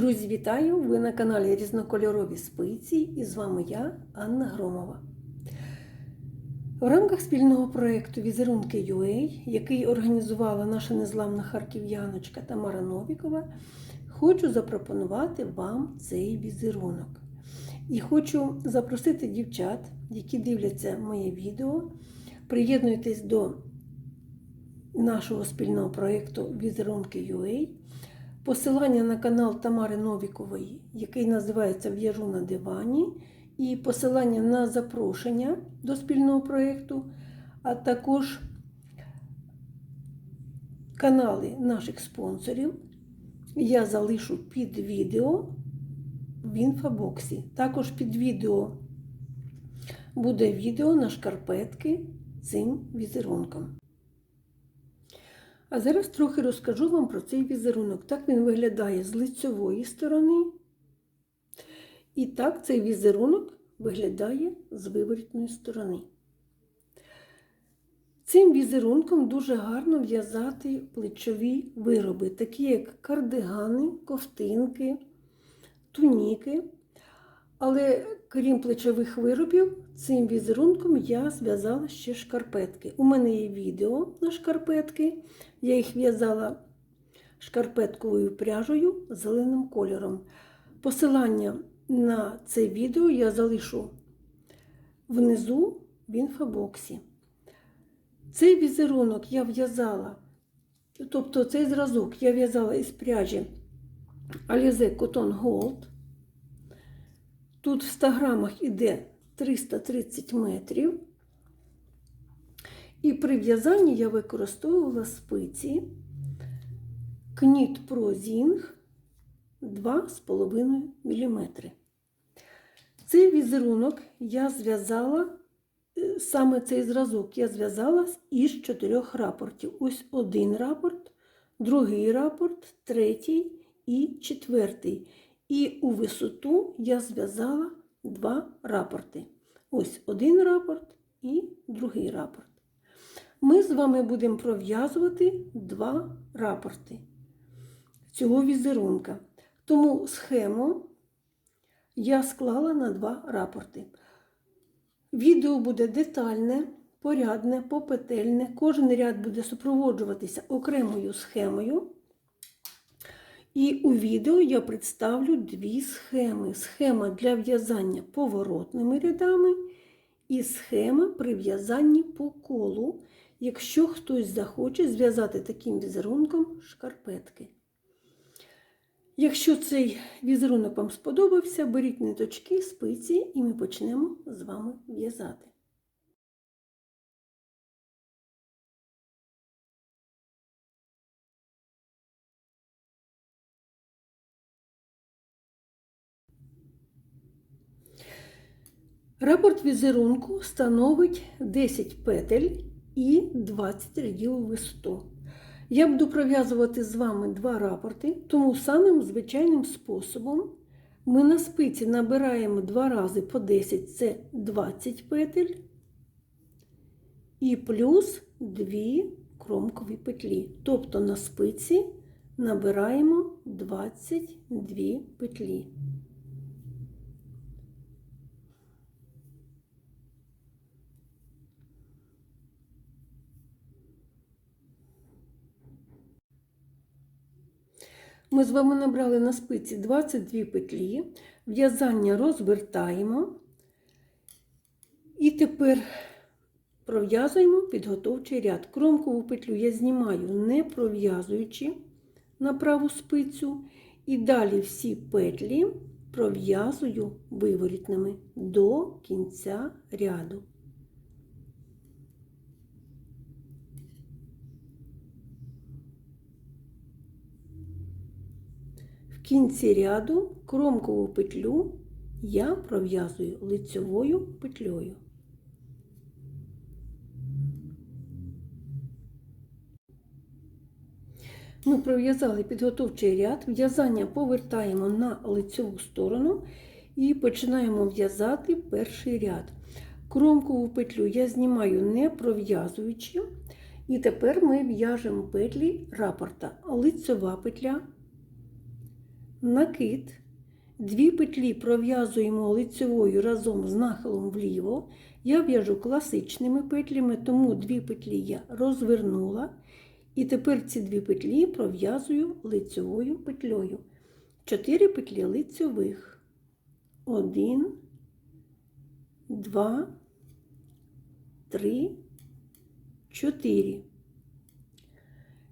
Друзі, вітаю! Ви на каналі Різнокольорові спиці і з вами я, Анна Громова. В рамках спільного проєкту Візерунки UA, який організувала наша незламна харків'яночка Тамара Новікова, хочу запропонувати вам цей візерунок. І хочу запросити дівчат, які дивляться моє відео, приєднуйтесь до нашого спільного проєкту Візерунки UA. Посилання на канал Тамари Новікової, який називається В'яжу на дивані, і посилання на запрошення до спільного проєкту, а також канали наших спонсорів я залишу під відео в інфобоксі. Також під відео буде відео на шкарпетки цим візерунком. А зараз трохи розкажу вам про цей візерунок. Так він виглядає з лицьової сторони. І так цей візерунок виглядає з виворітної сторони. Цим візерунком дуже гарно в'язати плечові вироби, такі як кардигани, ковтинки, туніки. Але крім плечових виробів, цим візерунком я зв'язала ще шкарпетки. У мене є відео на шкарпетки. Я їх в'язала шкарпетковою пряжею зеленим кольором. Посилання на це відео я залишу внизу в інфобоксі. Цей візерунок я в'язала, тобто цей зразок я в'язала із пряжі Alize Cotton Gold. Тут в 100 грамах іде 330 метрів. І при в'язанні я використовувала спиці Кніт Pro Zing 2,5 мм. Цей візерунок я зв'язала, саме цей зразок я зв'язала із чотирьох рапортів. Ось один рапорт, другий рапорт, третій і четвертий. І у висоту я зв'язала два рапорти. Ось один рапорт і другий рапорт. Ми з вами будемо пров'язувати два рапорти цього візерунка. Тому схему я склала на два рапорти. Відео буде детальне, порядне, попетельне. Кожен ряд буде супроводжуватися окремою схемою. І у відео я представлю дві схеми: схема для в'язання поворотними рядами і схема при в'язанні по колу, якщо хтось захоче зв'язати таким візерунком шкарпетки. Якщо цей візерунок вам сподобався, беріть ниточки, спиці, і ми почнемо з вами в'язати. Рапорт візерунку становить 10 петель і 20 рядів висоту. Я буду пров'язувати з вами два рапорти, тому самим звичайним способом ми на спиці набираємо два рази по 10 це 20 петель, і плюс 2 кромкові петлі. Тобто на спиці набираємо 22 петлі. Ми з вами набрали на спиці 22 петлі, в'язання розвертаємо і тепер пров'язуємо підготовчий ряд. Кромкову петлю я знімаю, не пров'язуючи на праву спицю, і далі всі петлі пров'язую виворітними до кінця ряду. Кінці ряду кромкову петлю я пров'язую лицьовою петлею. Ми пров'язали підготовчий ряд, в'язання повертаємо на лицьову сторону і починаємо в'язати перший ряд. Кромкову петлю я знімаю не пров'язуючи, і тепер ми в'яжемо петлі рапорта. Лицьова петля накид, дві петлі пров'язуємо лицьовою разом з нахилом вліво. Я в'яжу класичними петлями, тому дві петлі я розвернула. І тепер ці дві петлі пров'язую лицьовою петлею. Чотири петлі лицьових. Один, два, три, чотири.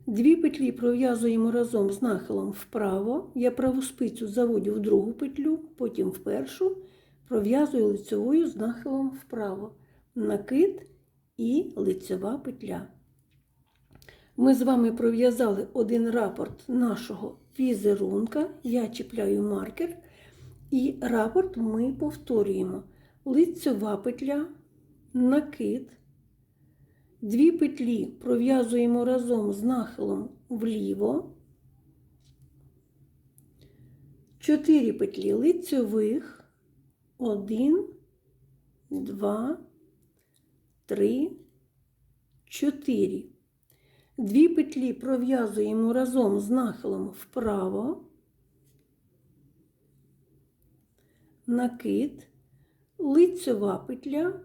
Дві петлі пров'язуємо разом з нахилом вправо. Я праву спицю заводю в другу петлю, потім в першу, пров'язую лицьовою з нахилом вправо. Накид і лицьова петля. Ми з вами пров'язали один рапорт нашого візерунка. Я чіпляю маркер. І рапорт ми повторюємо. Лицьова петля, накид. Дві петлі пров'язуємо разом з нахилом вліво. Чотири петлі лицьових. Один, два, три, чотири. Дві петлі пров'язуємо разом з нахилом вправо, накид, лицьова петля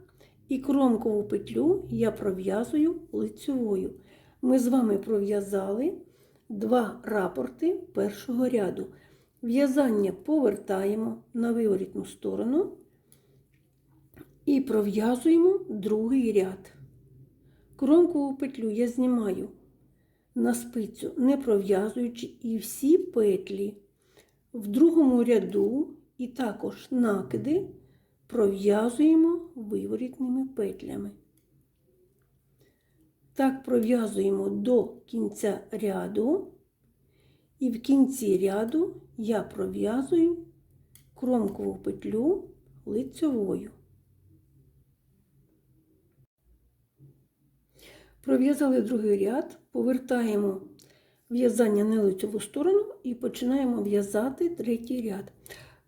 і кромкову петлю я пров'язую лицьовою. Ми з вами пров'язали два рапорти першого ряду. В'язання повертаємо на виворітну сторону і пров'язуємо другий ряд. Кромкову петлю я знімаю на спицю, не пров'язуючи, і всі петлі в другому ряду і також накиди пров'язуємо виворітними петлями. Так пров'язуємо до кінця ряду, і в кінці ряду я пров'язую кромкову петлю лицьовою. Пров'язали другий ряд, повертаємо в'язання на лицеву сторону і починаємо в'язати третій ряд.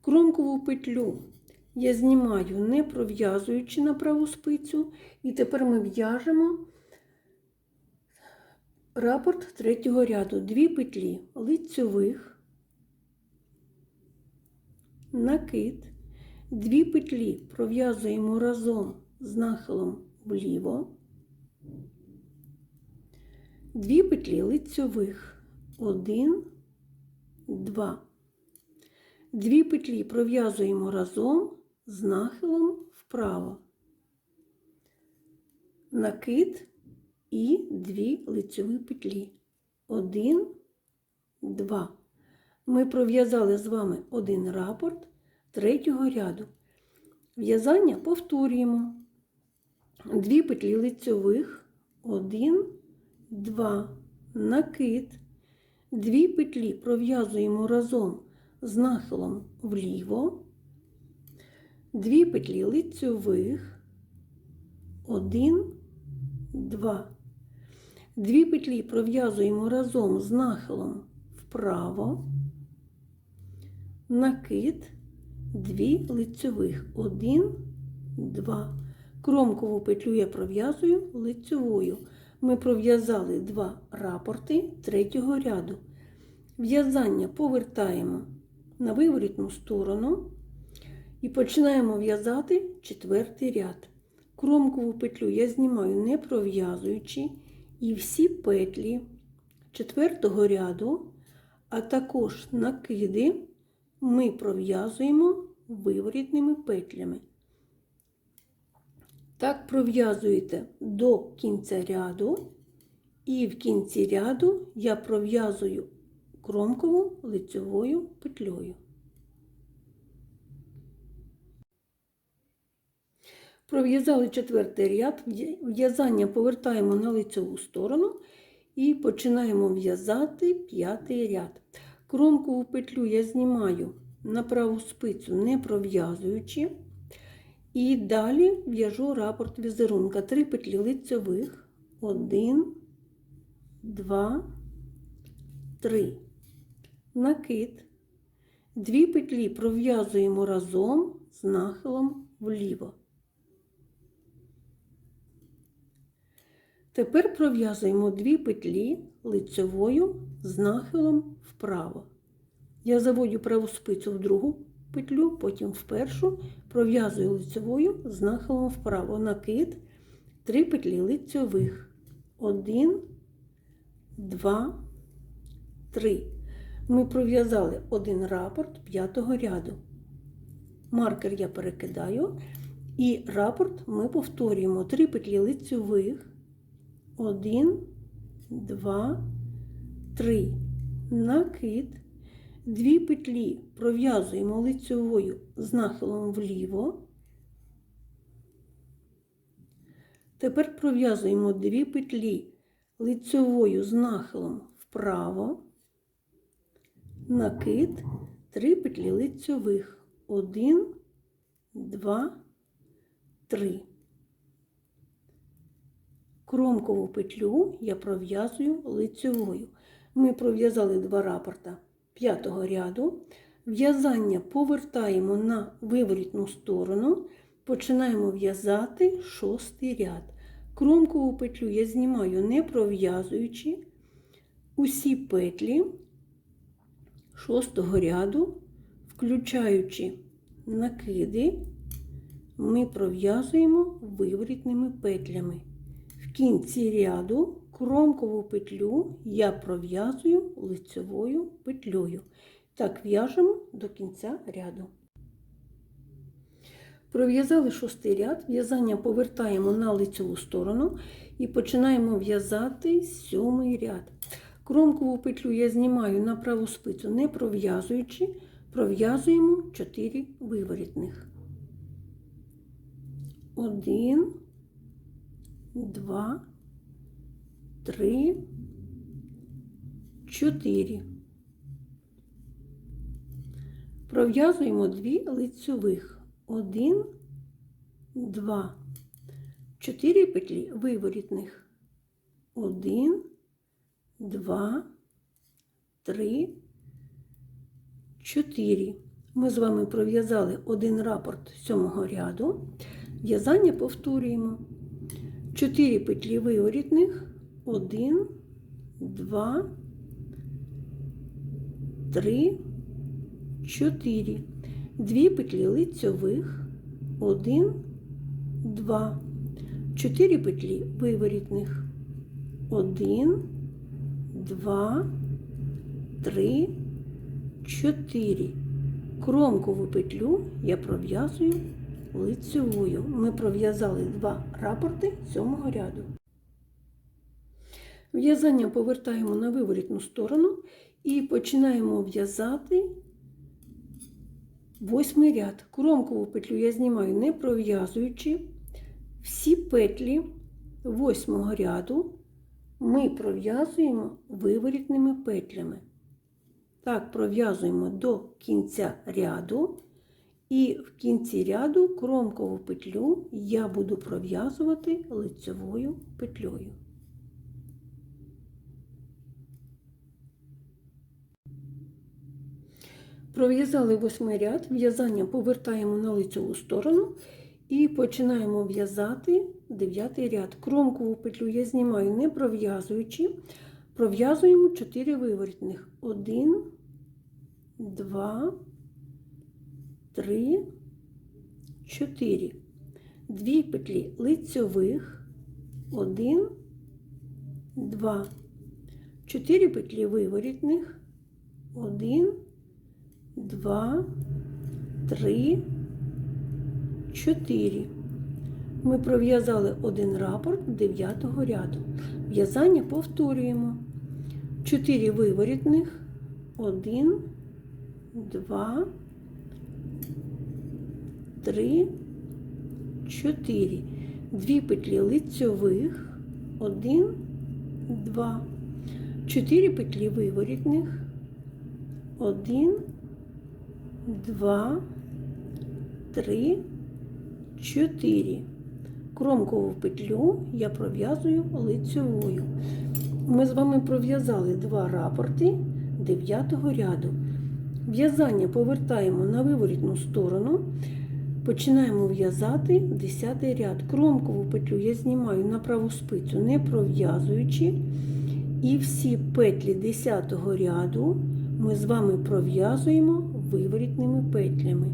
Кромкову петлю я знімаю, не пров'язуючи на праву спицю, і тепер ми в'яжемо рапорт третього ряду. Дві петлі лицьових, накид, дві петлі пров'язуємо разом з нахилом вліво. Дві петлі лицьових. Один, два. Дві петлі пров'язуємо разом з нахилом вправо. Накид і дві лицьові петлі. Один, два. Ми пров'язали з вами один рапорт третього ряду. В'язання повторюємо. Дві петлі лицьових, один, 2 накид, дві петлі пров'язуємо разом з нахилом вліво, дві петлі лицьових, 1, 2. Дві петлі пров'язуємо разом з нахилом вправо, накид, дві лицьових, 1, 2. Кромкову петлю я пров'язую лицьовою ми пров'язали два рапорти третього ряду. В'язання повертаємо на виворітну сторону і починаємо в'язати четвертий ряд. Кромкову петлю я знімаю не пров'язуючи, і всі петлі четвертого ряду, а також накиди ми пров'язуємо виворітними петлями. Так пров'язуєте до кінця ряду, і в кінці ряду я пров'язую кромкову лицьовою петлею. Пров'язали четвертий ряд, в'язання повертаємо на лицеву сторону і починаємо в'язати п'ятий ряд. Кромкову петлю я знімаю на праву спицю, не пров'язуючи. І далі в'яжу рапорт візерунка. Три петлі лицьових. Один, два, три. Накид. Дві петлі пров'язуємо разом з нахилом вліво. Тепер пров'язуємо дві петлі лицьовою з нахилом вправо. Я заводю праву спицю в другу петлю, потім в першу, пров'язую лицьовою з нахилом вправо. Накид, три петлі лицьових. Один, два, три. Ми пров'язали один рапорт п'ятого ряду. Маркер я перекидаю. І рапорт ми повторюємо три петлі лицьових. Один, два, три. Накид. Дві петлі пров'язуємо лицьовою з нахилом вліво. Тепер пров'язуємо дві петлі лицьовою з нахилом вправо. Накид, три петлі лицьових. Один, два, три. Кромкову петлю я пров'язую лицьовою. Ми пров'язали два рапорта п'ятого ряду. В'язання повертаємо на виворітну сторону, починаємо в'язати шостий ряд. Кромкову петлю я знімаю не пров'язуючи усі петлі шостого ряду, включаючи накиди, ми пров'язуємо виворітними петлями. Кінці ряду кромкову петлю я пров'язую лицевою петлею. Так в'яжемо до кінця ряду. Пров'язали шостий ряд, в'язання повертаємо на лицеву сторону і починаємо в'язати сьомий ряд. Кромкову петлю я знімаю на праву спицю, не пров'язуючи, пров'язуємо 4 виворітних. Один, два, три, чотири. Пров'язуємо дві лицьових. Один, два, чотири петлі виворітних. Один, два, три, чотири. Ми з вами пров'язали один рапорт сьомого ряду. В'язання повторюємо. 4 петлі виворітних. 1, 2, 3, 4. Дві петлі лицьових. 1, 2. 4 петлі виворітних. 1, 2, 3, 4. Кромкову петлю я пров'язую лицевою. Ми пров'язали два рапорти сьомого ряду. В'язання повертаємо на виворітну сторону і починаємо в'язати восьмий ряд. Кромкову петлю я знімаю не пров'язуючи. Всі петлі восьмого ряду ми пров'язуємо виворітними петлями. Так, пров'язуємо до кінця ряду. І в кінці ряду кромкову петлю я буду пров'язувати лицевою петлею. Пров'язали восьмий ряд, в'язання повертаємо на лицеву сторону і починаємо в'язати дев'ятий ряд. Кромкову петлю я знімаю не пров'язуючи, пров'язуємо 4 виворітних. 1, 2, три, чотири. Дві петлі лицьових, один, два. Чотири петлі виворітних, один, два, три, чотири. Ми пров'язали один рапорт дев'ятого ряду. В'язання повторюємо. Чотири виворітних, один, два, три, чотири. Дві петлі лицьових, один, два. Чотири петлі виворітних, один, два, три, чотири. Кромкову петлю я пров'язую лицьовою. Ми з вами пров'язали два рапорти дев'ятого ряду. В'язання повертаємо на виворітну сторону. Починаємо в'язати 10 ряд. Кромкову петлю я знімаю на праву спицю, не пров'язуючи. І всі петлі 10 ряду ми з вами пров'язуємо виворітними петлями.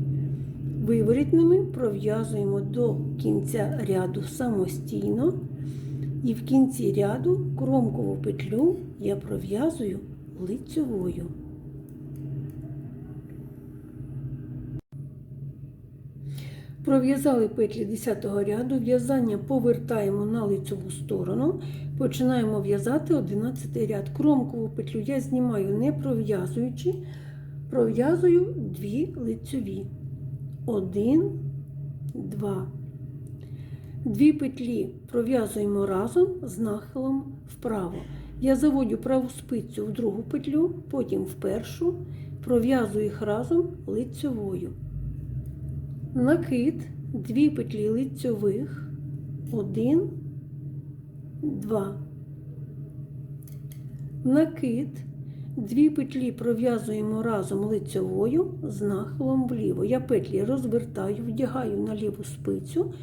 Виворітними пров'язуємо до кінця ряду самостійно, і в кінці ряду кромкову петлю я пров'язую лицьовою. Пров'язали петлі 10 ряду, в'язання повертаємо на лицеву сторону, починаємо в'язати 11 ряд. Кромкову петлю я знімаю не пров'язуючи, пров'язую дві лицеві. Один, два. Дві петлі пров'язуємо разом з нахилом вправо. Я заводю праву спицю в другу петлю, потім в першу, пров'язую їх разом лицьовою. Накид, дві петлі лицьових, один, два. Накид, дві петлі пров'язуємо разом лицьовою з нахилом вліво. Я петлі розвертаю, вдягаю на ліву спицю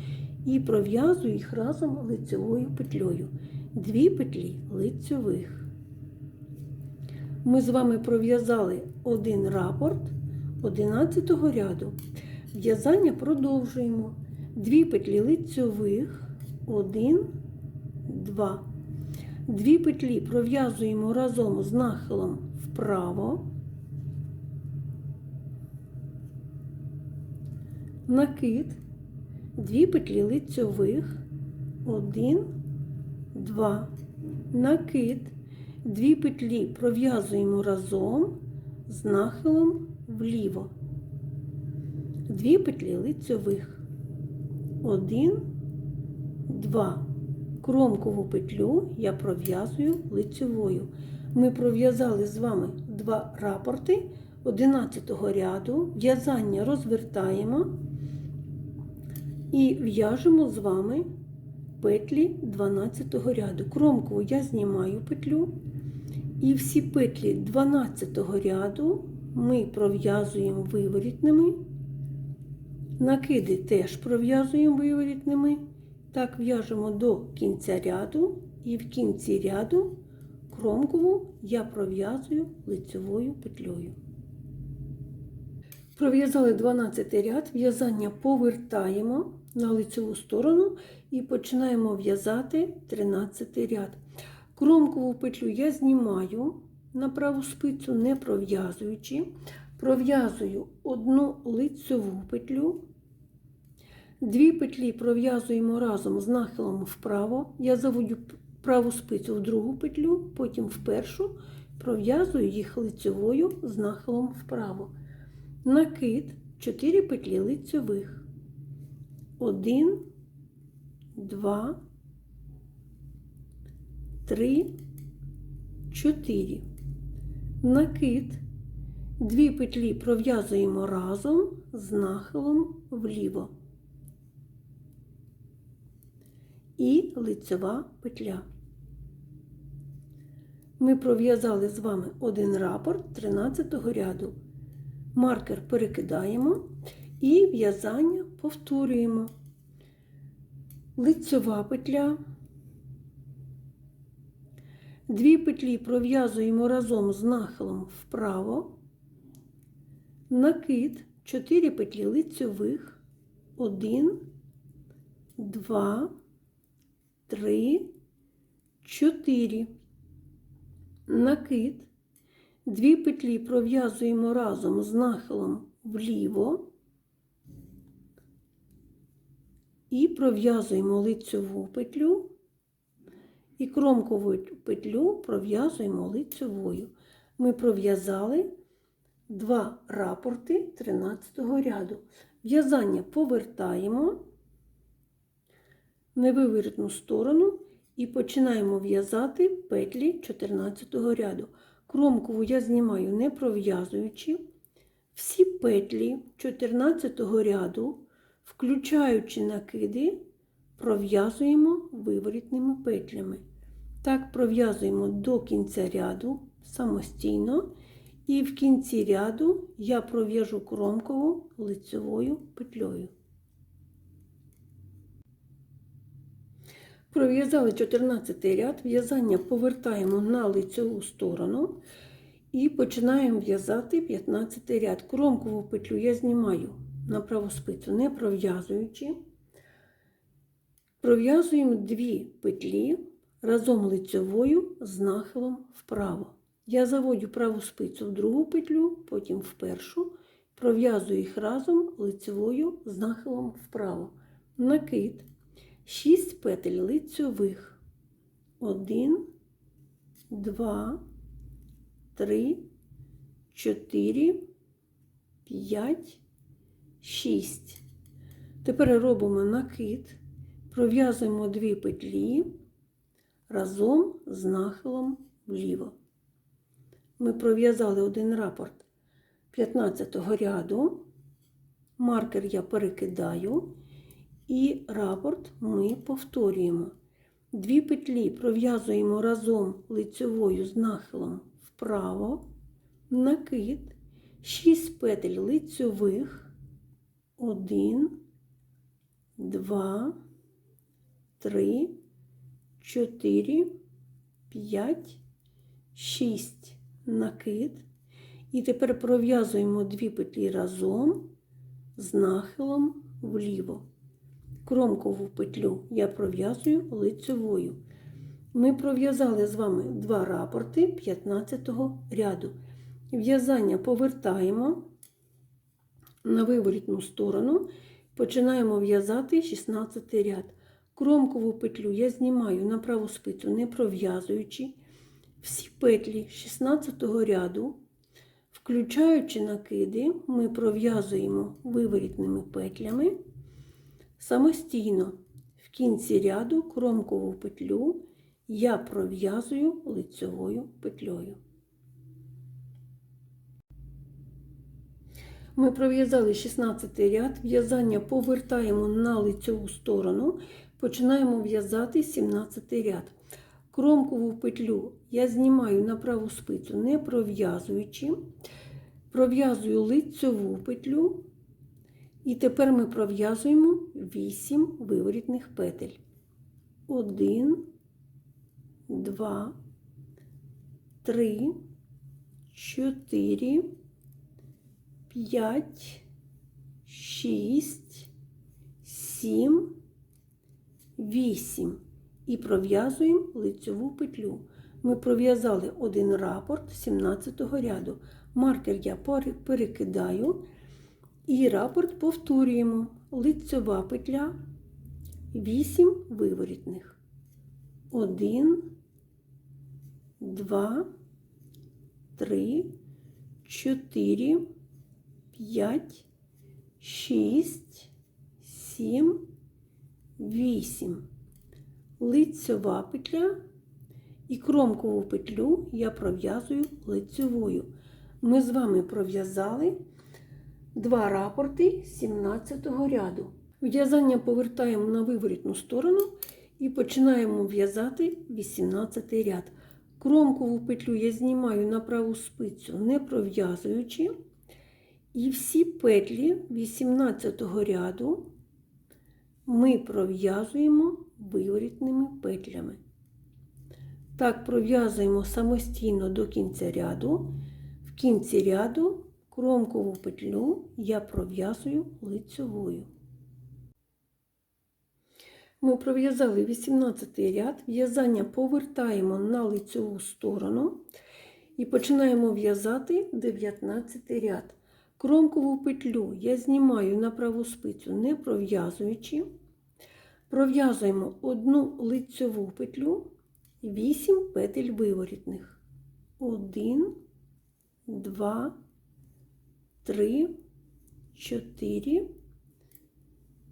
і пров'язую їх разом лицьовою петлею. Дві петлі лицьових. Ми з вами пров'язали один рапорт 11 ряду. В'язання продовжуємо. Дві петлі лицьових, один, два. Дві петлі пров'язуємо разом з нахилом вправо. Накид, дві петлі лицьових, один, два. Накид, дві петлі пров'язуємо разом з нахилом вліво дві петлі лицьових. Один, два. Кромкову петлю я пров'язую лицьовою. Ми пров'язали з вами два рапорти 11 ряду. В'язання розвертаємо і в'яжемо з вами петлі 12 ряду. Кромкову я знімаю петлю. І всі петлі 12 ряду ми пров'язуємо виворітними. Накиди теж пров'язуємо виворітними. Так в'яжемо до кінця ряду, і в кінці ряду кромкову я пров'язую лицевою петлею. Пров'язали 12 ряд, в'язання повертаємо на лицеву сторону і починаємо в'язати 13 ряд. Кромкову петлю я знімаю на праву спицю, не пров'язуючи. Пров'язую одну лицеву петлю. Дві петлі пров'язуємо разом з нахилом вправо. Я заводю праву спицю в другу петлю, потім в першу, пров'язую їх лицевою з нахилом вправо. Накид 4 петлі лицевих. 1, 2, 3, 4. Накид. Дві петлі пров'язуємо разом з нахилом вліво. І лицева петля. Ми пров'язали з вами один рапорт 13 ряду. Маркер перекидаємо і в'язання повторюємо. Лицьова петля. Дві петлі пров'язуємо разом з нахилом вправо накид 4 петлі лицьових, 1, 2, 3, 4. Накид. Дві петлі пров'язуємо разом з нахилом вліво і пров'язуємо лицьову петлю і кромкову петлю пров'язуємо лицьовою. Ми пров'язали два рапорти 13 ряду. В'язання повертаємо невиворітну сторону і починаємо в'язати петлі 14 ряду. Кромкову я знімаю не пров'язуючи. Всі петлі 14 ряду, включаючи накиди, пров'язуємо виворітними петлями. Так пров'язуємо до кінця ряду самостійно. І в кінці ряду я пров'яжу кромкову лицевою петлею. Пров'язали 14 ряд, в'язання повертаємо на лицеву сторону І починаємо в'язати 15 ряд. Кромкову петлю я знімаю на праву спицю, не пров'язуючи. Пров'язуємо дві петлі разом лицьовою з нахилом вправо. Я заводю праву спицю в другу петлю, потім в першу, пров'язую їх разом лицьовою з нахилом вправо. Накид. 6 петель лицьових. 1, 2, 3, 4, 5, 6. Тепер робимо накид, пров'язуємо дві петлі разом з нахилом вліво. Ми пров'язали один рапорт 15 ряду. Маркер я перекидаю і рапорт ми повторюємо. Дві петлі пров'язуємо разом лицьовою з нахилом вправо, накид, 6 петель лицьових, 1, 2, 3, 4, 5, 6 накид. І тепер пров'язуємо дві петлі разом з нахилом вліво. Кромкову петлю я пров'язую лицьовою. Ми пров'язали з вами два рапорти 15 ряду. В'язання повертаємо на виворітну сторону, починаємо в'язати 16 ряд. Кромкову петлю я знімаю на праву спицю, не пров'язуючи всі петлі 16 ряду, включаючи накиди, ми пров'язуємо виворітними петлями. Самостійно в кінці ряду кромкову петлю я пров'язую лицьовою петлею. Ми пров'язали 16 ряд, в'язання повертаємо на лицьову сторону, починаємо в'язати 17 ряд. Кромкову петлю я знімаю на праву спицю, не пров'язуючи, пров'язую лицьову петлю, і тепер ми пров'язуємо 8 виворітних петель. 1, 2, 3, 4, 5, 6, 7, 8 і пров'язуємо лицьову петлю. Ми пров'язали один рапорт 17 ряду. Маркер я перекидаю і рапорт повторюємо. Лицьова петля, 8 виворітних. 1, 2, 3, 4, 5, 6, 7, 8 лицьова петля і кромкову петлю я пров'язую лицьовою. Ми з вами пров'язали два рапорти 17 ряду. В'язання повертаємо на виворітну сторону і починаємо в'язати 18 ряд. Кромкову петлю я знімаю на праву спицю, не пров'язуючи. І всі петлі 18 ряду ми пров'язуємо виворітними петлями. Так, пров'язуємо самостійно до кінця ряду. В кінці ряду кромкову петлю я пров'язую лицьовою. Ми пров'язали 18 ряд, в'язання повертаємо на лицьову сторону і починаємо в'язати 19 ряд. Кромкову петлю я знімаю на праву спицю, не пров'язуючи. Пров'язуємо одну лицьову петлю, 8 петель виворітних. 1, 2, 3, 4,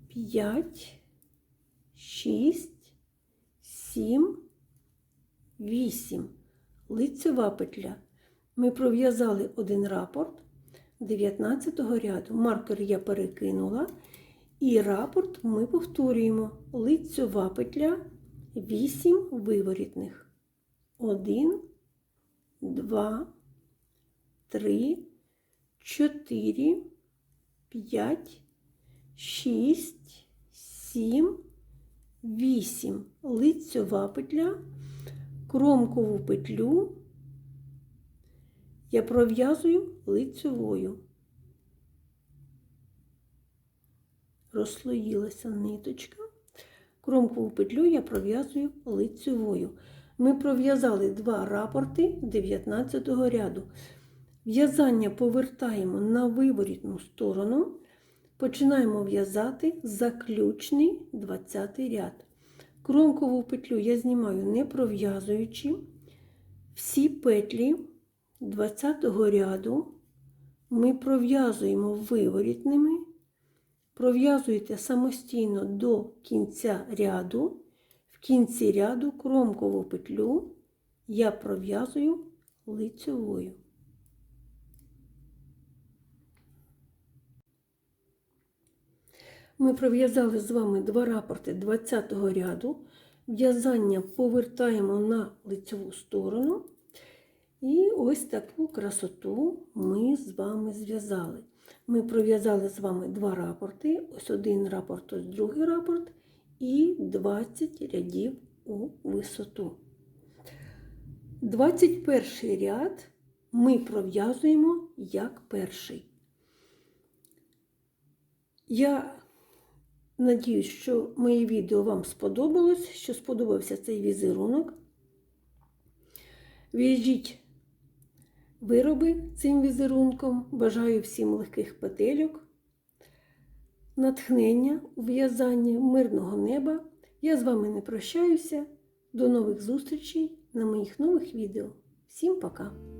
5, 6, 7, 8. Лицьова петля. Ми пров'язали один рапорт 19 ряду. Маркер я перекинула. І рапорт ми повторюємо лицьова петля 8 виворітних. 1, 2, 3, 4, 5, 6, 7, 8. Лицьова петля, кромкову петлю я пров'язую лицьовою. Розслоїлася ниточка. Кромкову петлю я пров'язую лицьовою. Ми пров'язали два рапорти 19 ряду. В'язання повертаємо на виворітну сторону. Починаємо в'язати заключний 20 ряд. Кромкову петлю я знімаю не пров'язуючи. Всі петлі 20 ряду ми пров'язуємо виворітними. Пров'язуєте самостійно до кінця ряду. В кінці ряду кромкову петлю я пров'язую лицьовою. Ми пров'язали з вами два рапорти 20 ряду. В'язання повертаємо на лицьову сторону. І ось таку красоту ми з вами зв'язали. Ми пров'язали з вами два рапорти. Ось один рапорт, ось другий рапорт, і 20 рядів у висоту. 21 ряд ми пров'язуємо як перший. Я надіюсь, що моє відео вам сподобалось, що сподобався цей візерунок. В'яжіть вироби цим візерунком. Бажаю всім легких петельок, натхнення у в'язанні, мирного неба. Я з вами не прощаюся. До нових зустрічей на моїх нових відео. Всім пока!